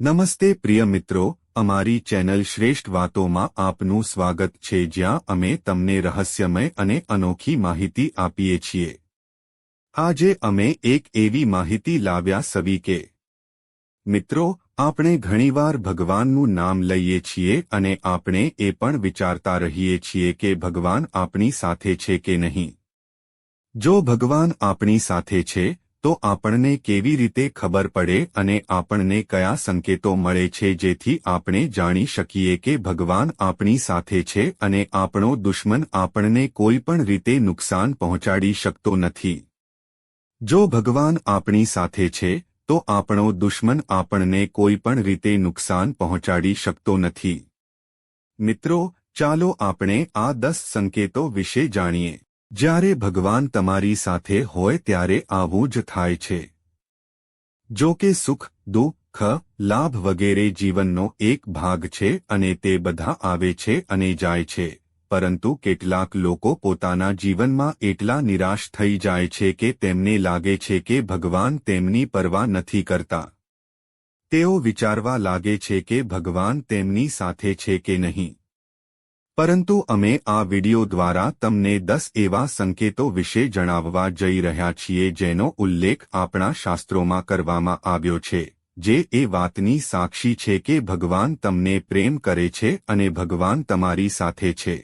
નમસ્તે પ્રિય મિત્રો, અમારી ચેનલ શ્રેષ્ઠ વાતોમાં આપનું સ્વાગત છે જ્યાં અમે તમને રહસ્યમય અને અનોખી માહિતી આપીએ છીએ. આજે અમે એક એવી માહિતી લાવ્યા સવી કે, મિત્રો, આપણે ઘણીવાર ભગવાનનું નામ લઈએ છીએ અને આપણે એ પણ વિચારતા રહીએ છીએ કે ભગવાન આપણી સાથે છે કે નહીં. જો ભગવાન આપણી સાથે છે તો આપણને કેવી રીતે ખબર પડે અને આપણને કયા સંકેતો મળે છે જેથી આપણે જાણી શકીએ કે ભગવાન આપણી સાથે છે અને આપણો દુશ્મન આપણને કોઈ પણ રીતે નુકસાન પહોંચાડી શકતો નથી. જો ભગવાન આપણી સાથે છે, તો આપણો દુશ્મન આપણને કોઈ પણ રીતે નુકસાન પહોંચાડી શકતો નથી. મિત્રો, ચાલો આપણે આ દસ સંકેતો વિશે જાણીએ. જ્યારે ભગવાન તમારી સાથે હોય ત્યારે આવું જ થાય છે. જો કે સુખ, દુઃખ, લાભ વગેરે જીવનનો એક ભાગ છે અને તે બધા આવે છે અને જાય છે, પરંતુ કેટલાક લોકો પોતાના જીવનમાં એટલા નિરાશ થઈ જાય છે કે તેમને લાગે છે કે ભગવાન તેમની પરવા નથી કરતા. તેઓ વિચારવા લાગે છે કે ભગવાન તેમની સાથે છે કે નહીં. પરંતુ અમે આ વિડિયો દ્વારા તમને દસ એવા સંકેતો વિશે જણાવવા જઈ રહ્યા છીએ જેનો ઉલ્લેખ આપણા શાસ્ત્રોમાં કરવામાં આવ્યો છે, જે એ વાતની સાક્ષી છે કે ભગવાન તમને પ્રેમ કરે છે અને ભગવાન તમારી સાથે છે.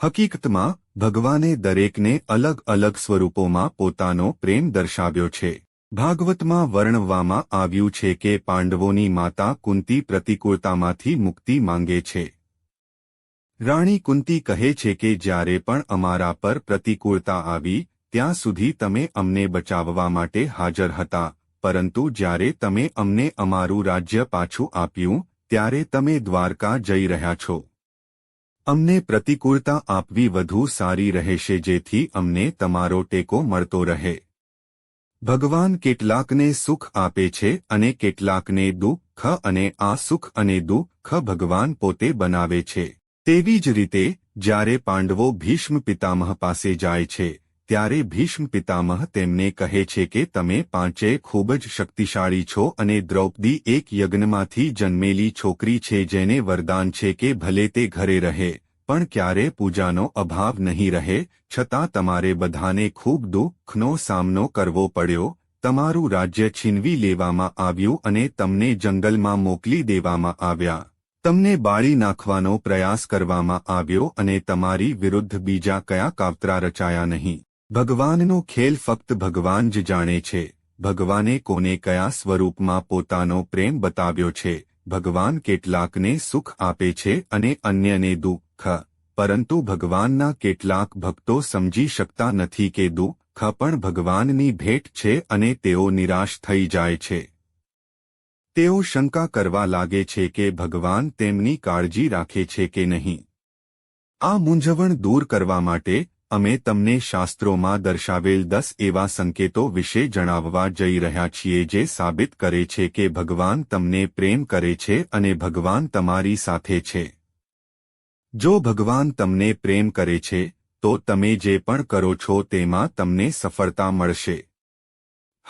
હકીકતમાં, ભગવાને દરેકને અલગ અલગ સ્વરૂપોમાં પોતાનો પ્રેમ દર્શાવ્યો છે. ભાગવતમાં વર્ણવવામાં આવ્યું છે કે પાંડવોની માતા કુંતી પ્રતિકૂળતામાંથી મુક્તિ માંગે છે. રાણી કુંતી કહે છે કે જ્યારે પણ અમારા પર પ્રતિકૂળતા આવી, ત્યાં સુધી તમે અમને બચાવવા માટે હાજર હતા, પરંતુ જ્યારે તમે અમને અમારું રાજ્ય પાછું આપ્યું, ત્યારે તમે દ્વારકા જઈ રહ્યા છો. અમને પ્રતિકૂળતા આપવી વધુ સારી રહેશે જેથી અમને તમારો ટેકો મળતો રહે. ભગવાન કેટલાકને સુખ આપે છે અને કેટલાકને દુઃખ અને આ સુખ અને દુઃખ ભગવાન પોતે બનાવે છે. તેવી જ રીતે, જ્યારે પાંડવો ભીષ્મ પિતામહ પાસે જાય છે, ત્યારે ભીષ્મ પિતામહ તેમને કહે છે કે તમે પાંચે ખૂબ જ શક્તિશાળી છો અને દ્રૌપદી એક યજ્ઞમાંથી જન્મેલી છોકરી છે જેને વરદાન છે કે ભલે તે ઘરે રહે, પણ ક્યારે પૂજાનો અભાવ નહીં રહે, છતાં તમારે બધાને ખૂબ દુઃખનો સામનો કરવો પડ્યો, તમારું રાજ્ય છીનવી લેવામાં આવ્યું અને તમને જંગલમાં મોકલી દેવામાં આવ્યા. તમને બાળી નાખવાનો પ્રયાસ કરવામાં આવ્યો અને તમારી વિરુદ્ધ બીજા કયા કાવતરા રચાયા નહીં? ભગવાનનો ખેલ ફક્ત ભગવાન જ જાણે છે. ભગવાને કોને કયા સ્વરૂપમાં પોતાનો પ્રેમ બતાવ્યો છે? ભગવાન કેટલાકને સુખ આપે છે અને અન્યને દુઃખ. પરંતુ ભગવાનના કેટલાક ભક્તો સમજી શકતા નથી કે દુઃખ પણ ભગવાનની ભેટ છે અને તેઓ નિરાશ થઈ જાય છે. તેઓ શંકા કરવા લાગે છે કે ભગવાન તેમની કાળજી રાખે છે કે નહીં. આ મૂંઝવણ દૂર કરવા માટે, અમે તમને શાસ્ત્રોમાં દર્શાવેલ દસ એવા સંકેતો વિશે જણાવવા જઈ રહ્યા છીએ જે સાબિત કરે છે કે ભગવાન તમને પ્રેમ કરે છે અને ભગવાન તમારી સાથે છે. જો ભગવાન તમને પ્રેમ કરે છે, તો તમે જે પણ કરો છો તેમાં તમને સફળતા મળશે.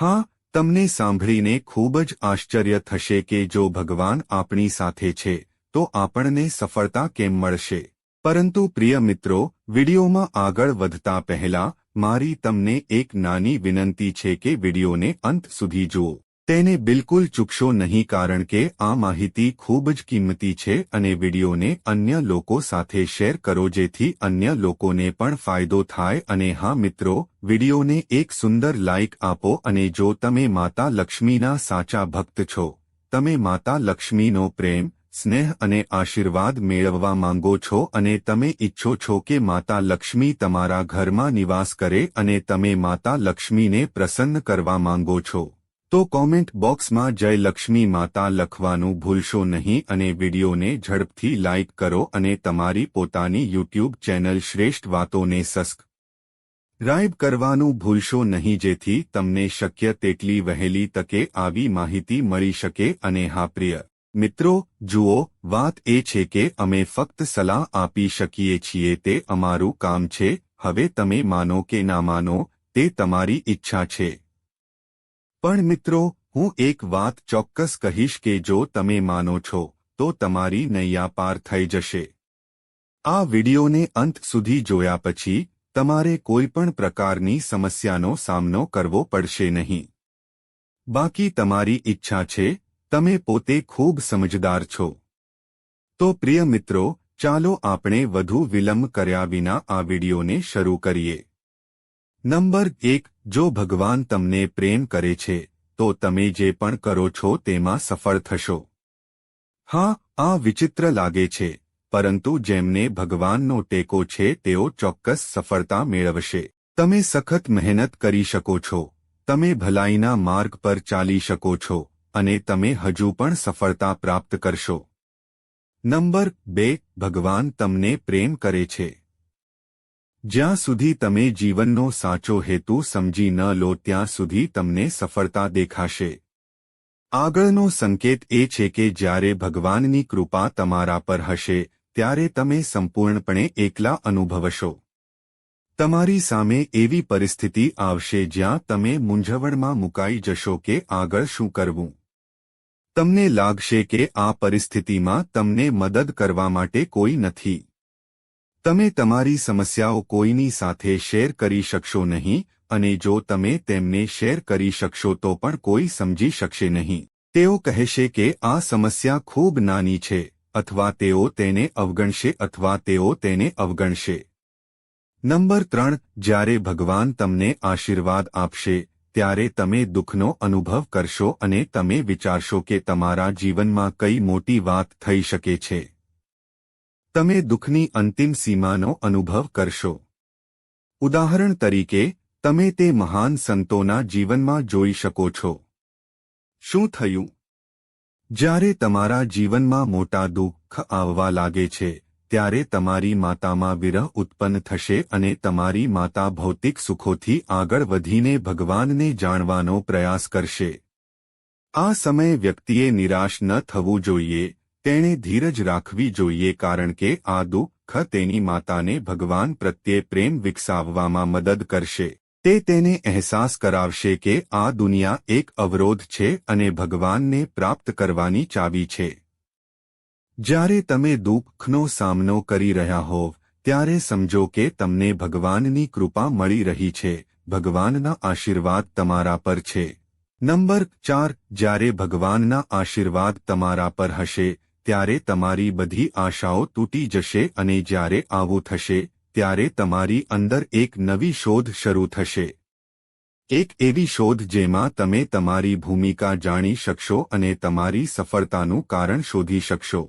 હા તમને સાંભળીને ખૂબ જ આશ્ચર્ય થશે કે જો ભગવાન આપણી સાથે છે, તો આપણને સફળતા કેમ મળશે? પરંતુ પ્રિય મિત્રો, વિડીયોમાં આગળ વધતા પહેલા, મારી તમને એક નાની વિનંતી છે કે વિડીયોને અંત સુધી જુઓ. તેને બિલકુલ ચૂકશો નહીં કારણ કે આ માહિતી ખૂબ જ કિંમતી છે અને વિડીયોને અન્ય લોકો સાથે શેર કરો જેથી અન્ય લોકોને પણ ફાયદો થાય અને હા મિત્રો, વિડીયોને એક સુંદર લાઇક આપો અને જો તમે માતા લક્ષ્મીના સાચા ભક્ત છો, તમે માતા લક્ષ્મીનો પ્રેમ, સ્નેહ અને આશીર્વાદ મેળવવા માંગો છો અને તમે ઇચ્છો છો કે માતા લક્ષ્મી તમારા ઘરમાં નિવાસ કરે અને તમે માતા લક્ષ્મીને પ્રસન્ન કરવા માંગો છો. તો કોમેન્ટ બોક્સમાં જય લક્ષ્મી માતા લખવાનું ભૂલશો નહીં અને વિડીયોને ઝડપથી લાઇક કરો અને તમારી પોતાની યુટ્યુબ ચેનલ શ્રેષ્ઠ વાતોને સસ્ક રાઇબ કરવાનું ભૂલશો નહીં જેથી તમને શક્ય તેટલી વહેલી તકે આવી માહિતી મળી શકે અને હા પ્રિય મિત્રો, જુઓ, વાત એ છે કે અમે ફક્ત સલાહ આપી શકીએ છીએ તે અમારું કામ છે, હવે તમે માનો કે ના માનો, તે તમારી ઈચ્છા છે. પણ મિત્રો, હું એક વાત ચોક્કસ કહીશ કે જો તમે માનો છો, તો તમારી નૈયા પાર થઈ જશે. આ વિડિયોને અંત સુધી જોયા પછી, તમારે કોઈ પણ પ્રકારની સમસ્યાનો સામનો કરવો પડશે નહીં. બાકી તમારી ઈચ્છા છે, તમે પોતે ખૂબ સમજદાર છો. તો પ્રિય મિત્રો, ચાલો આપણે વધુ વિલંબ કર્યા વિના આ વિડિયોને શરૂ કરીએ. નંબર એક, જો ભગવાન તમને પ્રેમ કરે છે, તો તમે જે પણ કરો છો તેમાં સફળ થશો. હા, આ વિચિત્ર લાગે છે, પરંતુ જેમને ભગવાનનો ટેકો છે, તેઓ ચોક્કસ સફળતા મેળવશે. તમે સખત મહેનત કરી શકો છો, તમે ભલાઈના માર્ગ પર ચાલી શકો છો, અને તમે હજુ પણ સફળતા પ્રાપ્ત કરશો. નંબર બે, ભગવાન તમને પ્રેમ કરે છે. જ્યાં સુધી તમે જીવનનો સાચો હેતુ સમજી ન લો ત્યાં સુધી તમને સફળતા દેખાશે. આગળનો સંકેત એ છે કે જ્યારે ભગવાનની કૃપા તમારા પર હશે, ત્યારે તમે સંપૂર્ણપણે એકલા અનુભવશો. તમારી સામે એવી પરિસ્થિતિ આવશે જ્યાં તમે મૂંઝવણમાં મુકાઈ જશો કે આગળ શું કરવું. તમને લાગશે કે આ પરિસ્થિતિમાં તમને મદદ કરવા માટે કોઈ નથી. તમે તમારી સમસ્યાઓ કોઈની સાથે શેર કરી શકશો નહીં, અને જો તમે તેમને શેર કરી શકશો તો પણ કોઈ સમજી શકશે નહીં. તેઓ કહેશે કે આ સમસ્યા ખૂબ નાની છે, અથવા તેઓ તેને અવગણશે અથવા તેઓ તેને અવગણશે. નંબર ત્રણ, જ્યારે ભગવાન તમને આશીર્વાદ આપશે, ત્યારે તમે દુઃખનો અનુભવ કરશો અને તમે વિચારશો કે તમારા જીવનમાં કઈ મોટી વાત થઈ શકે છે. તમે દુઃખની અંતિમ સીમાનો અનુભવ કરશો. ઉદાહરણ તરીકે, તમે તે મહાન સંતોના જીવનમાં જોઈ શકો છો. શું થયું? જ્યારે તમારા જીવનમાં મોટા દુઃખ આવવા લાગે છે, ત્યારે તમારી માતામાં વિરહ ઉત્પન્ન થશે અને તમારી માતા ભૌતિક સુખોથી આગળ વધીને ભગવાનને જાણવાનો પ્રયાસ કરશે. આ સમયે વ્યક્તિએ નિરાશ ન થવું જોઈએ તેણે ધીરજ રાખવી જોઈએ કારણ કે આ દુઃખ તેની માતાને ભગવાન પ્રત્યે પ્રેમ વિકસાવવામાં મદદ કરશે. તે તેને અહેસાસ કરાવશે કે આ દુનિયા એક અવરોધ છે અને ભગવાનને પ્રાપ્ત કરવાની ચાવી છે. જ્યારે તમે દુઃખનો સામનો કરી રહ્યા હોવ, ત્યારે સમજો કે તમને ભગવાનની કૃપા મળી રહી છે. ભગવાનના આશીર્વાદ તમારા પર છે. નંબર ચાર, જ્યારે ભગવાનના આશીર્વાદ તમારા પર હશે ત્યારે તમારી બધી આશાઓ તૂટી જશે અને જ્યારે આવું થશે, ત્યારે તમારી અંદર એક નવી શોધ શરૂ થશે. એક એવી શોધ જેમાં તમે તમારી ભૂમિકા જાણી શકશો અને તમારી સફળતાનું કારણ શોધી શકશો.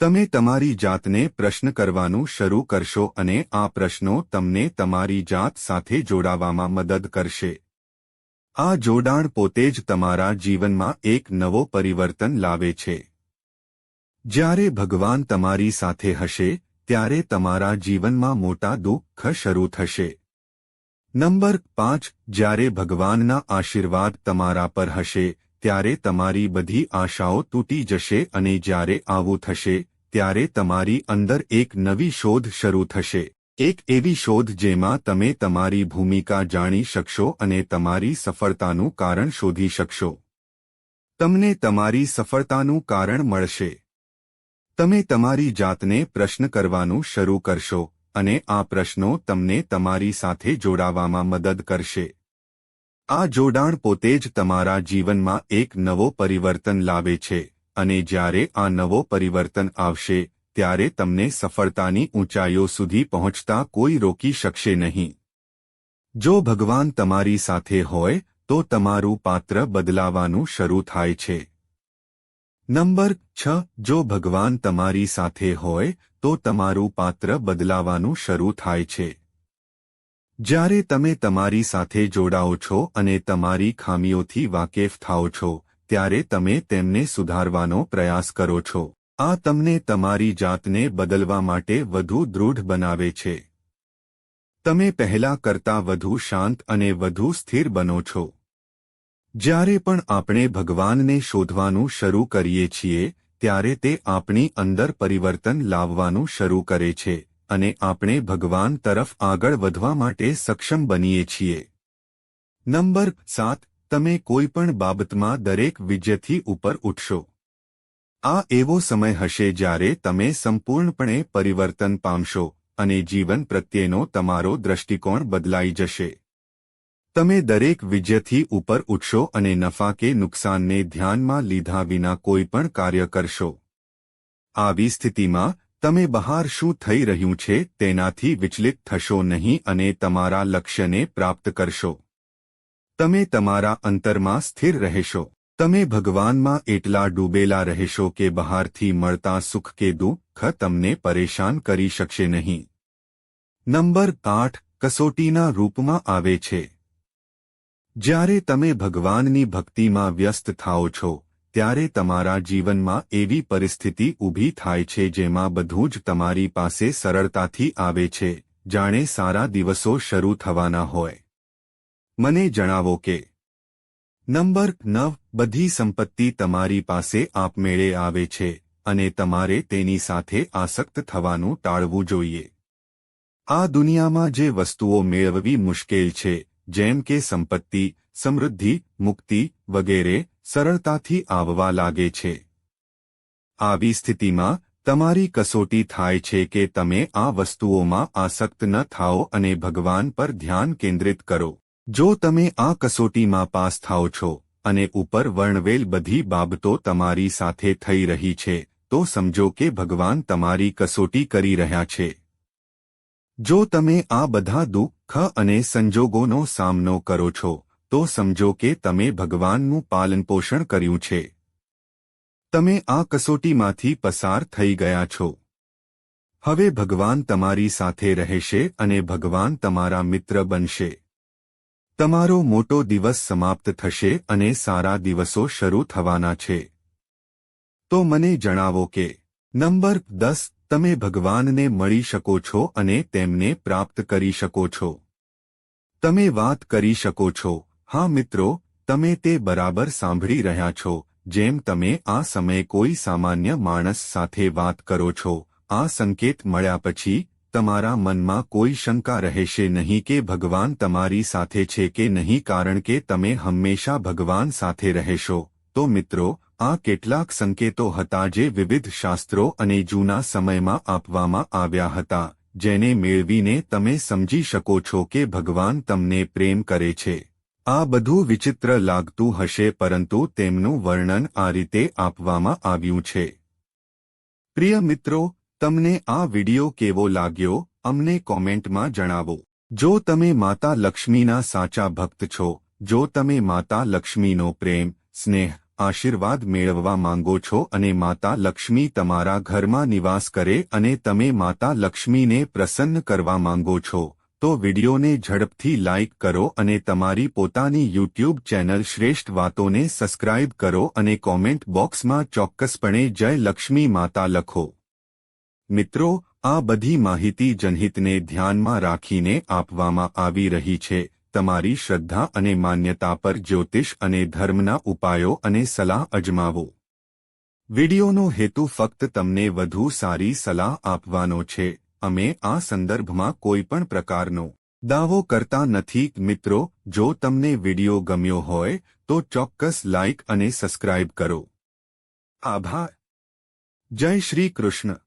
તમે તમારી જાતને પ્રશ્ન કરવાનું શરૂ કરશો અને આ પ્રશ્નો તમને તમારી જાત સાથે જોડાવામાં મદદ કરશે. આ જોડાણ પોતે જ તમારા જીવનમાં એક નવો પરિવર્તન લાવે છે. જ્યારે ભગવાન તમારી સાથે હશે, ત્યારે તમારા જીવનમાં મોટા દુઃખ શરૂ થશે. નંબર પાંચ, જ્યારે ભગવાનના આશીર્વાદ તમારા પર હશે, ત્યારે તમારી બધી આશાઓ તૂટી જશે અને જ્યારે આવું થશે, ત્યારે તમારી અંદર એક નવી શોધ શરૂ થશે. એક એવી શોધ જેમાં તમે તમારી ભૂમિકા જાણી શકશો અને તમારી સફળતાનું કારણ શોધી શકશો. તમને તમારી સફળતાનું કારણ મળશે. તમે તમારી જાતને પ્રશ્ન કરવાનું શરૂ કરશો અને આ પ્રશ્નો તમને તમારી સાથે જોડાવામાં મદદ કરશે. આ જોડાણ પોતે જ તમારા જીવનમાં એક નવો પરિવર્તન લાવે છે અને જ્યારે આ નવો પરિવર્તન આવશે, ત્યારે તમને સફળતાની ઊંચાઈઓ સુધી પહોંચતા કોઈ રોકી શકશે નહીં. જો ભગવાન તમારી સાથે હોય, તો તમારું પાત્ર બદલાવાનું શરૂ થાય છે. નંબર છ, જો ભગવાન તમારી સાથે હોય, તો તમારું પાત્ર બદલાવાનું શરૂ થાય છે. જ્યારે તમે તમારી સાથે જોડાઓ છો અને તમારી ખામીઓથી વાકેફ થાઓ છો, ત્યારે તમે તેમને સુધારવાનો પ્રયાસ કરો છો. આ તમને તમારી જાતને બદલવા માટે વધુ દૃઢ બનાવે છે. તમે પહેલા કરતાં વધુ શાંત અને વધુ સ્થિર બનો છો. જ્યારે પણ આપણે ભગવાનને શોધવાનું શરૂ કરીએ છીએ, ત્યારે તે આપણી અંદર પરિવર્તન લાવવાનું શરૂ કરે છે અને આપણે ભગવાન તરફ આગળ વધવા માટે સક્ષમ બનીએ છીએ. નંબર સાત, તમે કોઈ પણ બાબતમાં દરેક વિજયથી ઉપર ઉઠશો. આ એવો સમય હશે જ્યારે તમે સંપૂર્ણપણે પરિવર્તન પામશો અને જીવન પ્રત્યેનો તમારો દ્રષ્ટિકોણ બદલાઈ જશે. તમે દરેક વિજયથી ઉપર ઉઠશો અને નફા કે નુકસાનને ધ્યાનમાં લીધા વિના કોઈ પણ કાર્ય કરશો. આવી સ્થિતિમાં, તમે બહાર શું થઈ રહ્યું છે તેનાથી વિચલિત થશો નહીં અને તમારા લક્ષ્યને પ્રાપ્ત કરશો. તમે તમારા અંતરમાં સ્થિર રહેશો. તમે ભગવાનમાં એટલા ડૂબેલા રહેશો કે બહારથી મળતા સુખ કે દુઃખ તમને પરેશાન કરી શકશે નહીં. નંબર આઠ કસોટીના રૂપમાં આવે છે. જ્યારે તમે ભગવાનની ભક્તિમાં વ્યસ્ત થાઓ છો, ત્યારે તમારા જીવનમાં એવી પરિસ્થિતિ ઊભી થાય છે જેમાં બધું જ તમારી પાસે સરળતાથી આવે છે, જાણે સારા દિવસો શરૂ થવાના હોય. મને જણાવો કે, નંબર નવ, બધી સંપત્તિ તમારી પાસે આપમેળે આવે છે, અને તમારે તેની સાથે આસક્ત થવાનું ટાળવું જોઈએ. આ દુનિયામાં જે વસ્તુઓ મેળવવી મુશ્કેલ છે જેમ કે સંપત્તિ, સમૃદ્ધિ, મુક્તિ વગેરે સરળતાથી આવવા લાગે છે. આવી સ્થિતિમાં તમારી કસોટી થાય છે કે તમે આ વસ્તુઓમાં આસક્ત ન થાઓ અને ભગવાન પર ધ્યાન કેન્દ્રિત કરો. જો તમે આ કસોટીમાં પાસ થાઓ છો અને ઉપર વર્ણવેલ બધી બાબતો તમારી સાથે થઈ રહી છે, તો સમજો કે ભગવાન તમારી કસોટી કરી રહ્યા છે. જો તમે આ બધા દુઃખ અને સંજોગોનો સામનો કરો છો, તો સમજો કે તમે ભગવાનનું પાલનપોષણ કર્યું છે. તમે આ કસોટીમાંથી પસાર થઈ ગયા છો. હવે ભગવાન તમારી સાથે રહેશે અને ભગવાન તમારા મિત્ર બનશે. તમારો મોટો દિવસ સમાપ્ત થશે અને સારા દિવસો શરૂ થવાના છે. તો મને જણાવો કે નંબર દસ તમે ભગવાનને મળી શકો છો અને તેમને પ્રાપ્ત કરી શકો છો. તમે વાત કરી શકો છો. હા મિત્રો, તમે તે બરાબર સાંભળી રહ્યા છો, જેમ તમે આ સમયે કોઈ સામાન્ય માણસ સાથે વાત કરો છો. આ સંકેત મળ્યા પછી, તમારા મનમાં કોઈ શંકા રહેશે નહીં કે ભગવાન તમારી સાથે છે કે નહીં, કારણ કે તમે હંમેશા ભગવાન સાથે રહેશો. તો મિત્રો આ કેટલાક સંકેતો હતા જે વિવિધ શાસ્ત્રો અને જૂના સમયમાં આપવામાં આવ્યા હતા, જેને મેળવીને તમે સમજી શકો છો કે ભગવાન તમને પ્રેમ કરે છે. આ બધું વિચિત્ર લાગતું હશે પરંતુ તેમનું વર્ણન આ રીતે આપવામાં આવ્યું છે. પ્રિય મિત્રો, તમને આ વિડિયો કેવો લાગ્યો, અમને કોમેન્ટમાં જણાવો. જો તમે માતા લક્ષ્મીના સાચા ભક્ત છો, જો તમે માતા લક્ષ્મીનો પ્રેમ, સ્નેહ આશીર્વાદ મેળવવા માંગો છો અને માતા લક્ષ્મી તમારા ઘરમાં નિવાસ કરે અને તમે માતા લક્ષ્મીને પ્રસન્ન કરવા માંગો છો, તો વિડિયોને ઝડપથી લાઇક કરો અને તમારી પોતાની યુટ્યુબ ચેનલ શ્રેષ્ઠ વાતોને સબસ્ક્રાઇબ કરો અને કોમેન્ટ બોક્સમાં ચોક્કસપણે જય લક્ષ્મી માતા લખો. મિત્રો, આ બધી માહિતી જનહિતને ધ્યાનમાં રાખીને આપવામાં આવી રહી છે. તમારી શ્રદ્ધા અને માન્યતા પર જ્યોતિષ અને ધર્મના ઉપાયો અને સલાહ અજમાવો. વિડિયોનો હેતુ ફક્ત તમને વધુ સારી સલાહ આપવાનો છે. અમે આ સંદર્ભમાં કોઈપણ પ્રકારનો દાવો કરતા નથી. મિત્રો, જો તમને વિડિયો ગમ્યો હોય, તો ચોક્કસ લાઇક અને સબસ્ક્રાઇબ કરો. આભાર. જય શ્રી કૃષ્ણ.